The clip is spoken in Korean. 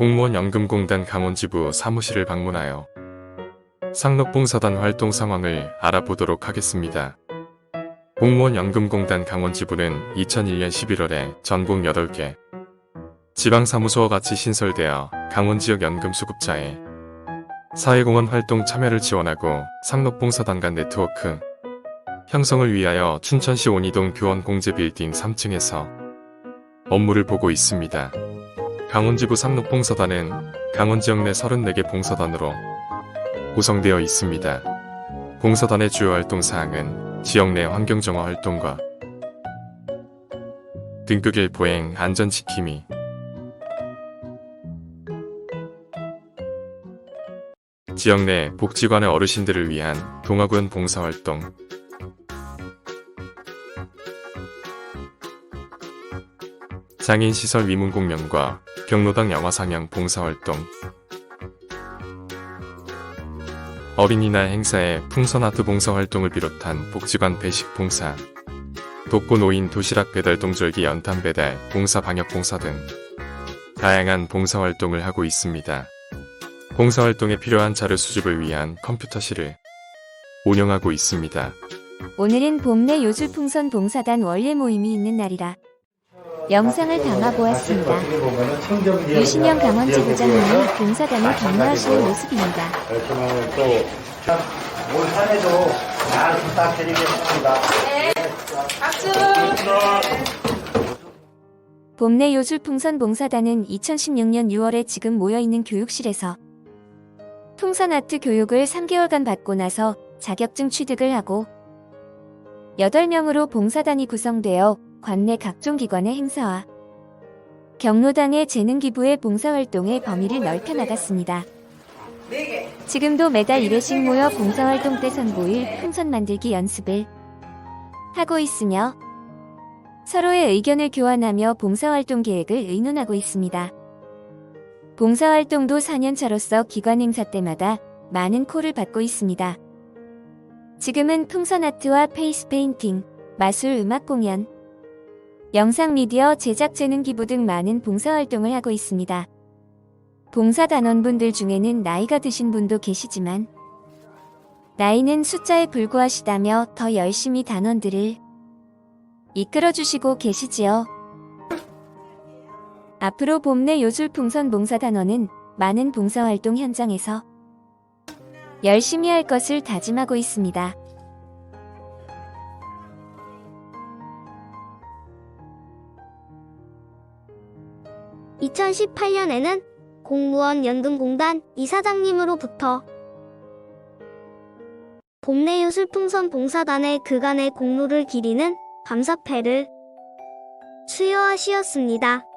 공무원 연금공단 강원지부 사무실을 방문하여 상록봉사단 활동 상황을 알아보도록 하겠습니다. 공무원 연금공단 강원지부는 2001년 11월에 전국 8개 지방사무소와 같이 신설되어 강원지역 연금수급자의 사회공헌 활동 참여를 지원하고 상록봉사단 간 네트워크 형성을 위하여 춘천시 온이동 교원 공제 빌딩 3층에서 업무를 보고 있습니다. 강원지부 상록봉사단은 강원 지역 내 34개 봉사단으로 구성되어 있습니다. 봉사단의 주요 활동 사항은 지역 내 환경 정화 활동과 등급일 보행 안전 지킴이 지역 내 복지관의 어르신들을 위한 동아군 봉사활동 장애인 시설 위문 공연과 경로당 영화 상영 봉사활동 어린이날 행사에 풍선아트 봉사활동을 비롯한 복지관 배식 봉사 독거 노인 도시락 배달 동절기 연탄 배달 봉사 방역 봉사 등 다양한 봉사활동을 하고 있습니다. 봉사활동에 필요한 자료 수집을 위한 컴퓨터실을 운영하고 있습니다. 오늘은 봄내 요술풍선 봉사단 원래 모임이 있는 날이라 영상을 담아 보았습니다. 유신영 강원지부장님이 봉사단을 격려하시는 모습입니다. 또올 한해도 잘 부탁드리겠습니다. 봄내 요술풍선 봉사단은 2016년 6월에 지금 모여있는 교육실에서 풍선 아트 교육을 3개월간 받고 나서 자격증 취득을 하고 8명으로 봉사단이 구성되어 관내 각종 기관의 행사와 경로당의 재능 기부의 봉사활동의 범위를 넓혀 나갔습니다. 지금도 매달 1회씩 모여 봉사활동 때 선보일 풍선 만들기 연습을 하고 있으며 서로의 의견을 교환하며 봉사활동 계획을 의논하고 있습니다. 봉사활동도 4년차로서 기관 행사 때마다 많은 콜을 받고 있습니다. 지금은 풍선 아트와 페이스 페인팅, 마술 음악 공연, 영상 미디어 제작 재능 기부 등 많은 봉사활동을 하고 있습니다. 봉사단원분들 중에는 나이가 드신 분도 계시지만 나이는 숫자에 불과하시다며 더 열심히 단원들을 이끌어주시고 계시지요. 앞으로 봄내 요술풍선 봉사단원은 많은 봉사활동 현장에서 열심히 할 것을 다짐하고 있습니다. (2018년에는) 공무원 연금공단 이사장님으로부터 봄내 유술풍선 봉사단의 그간의 공로를 기리는 감사패를 수여하시었습니다.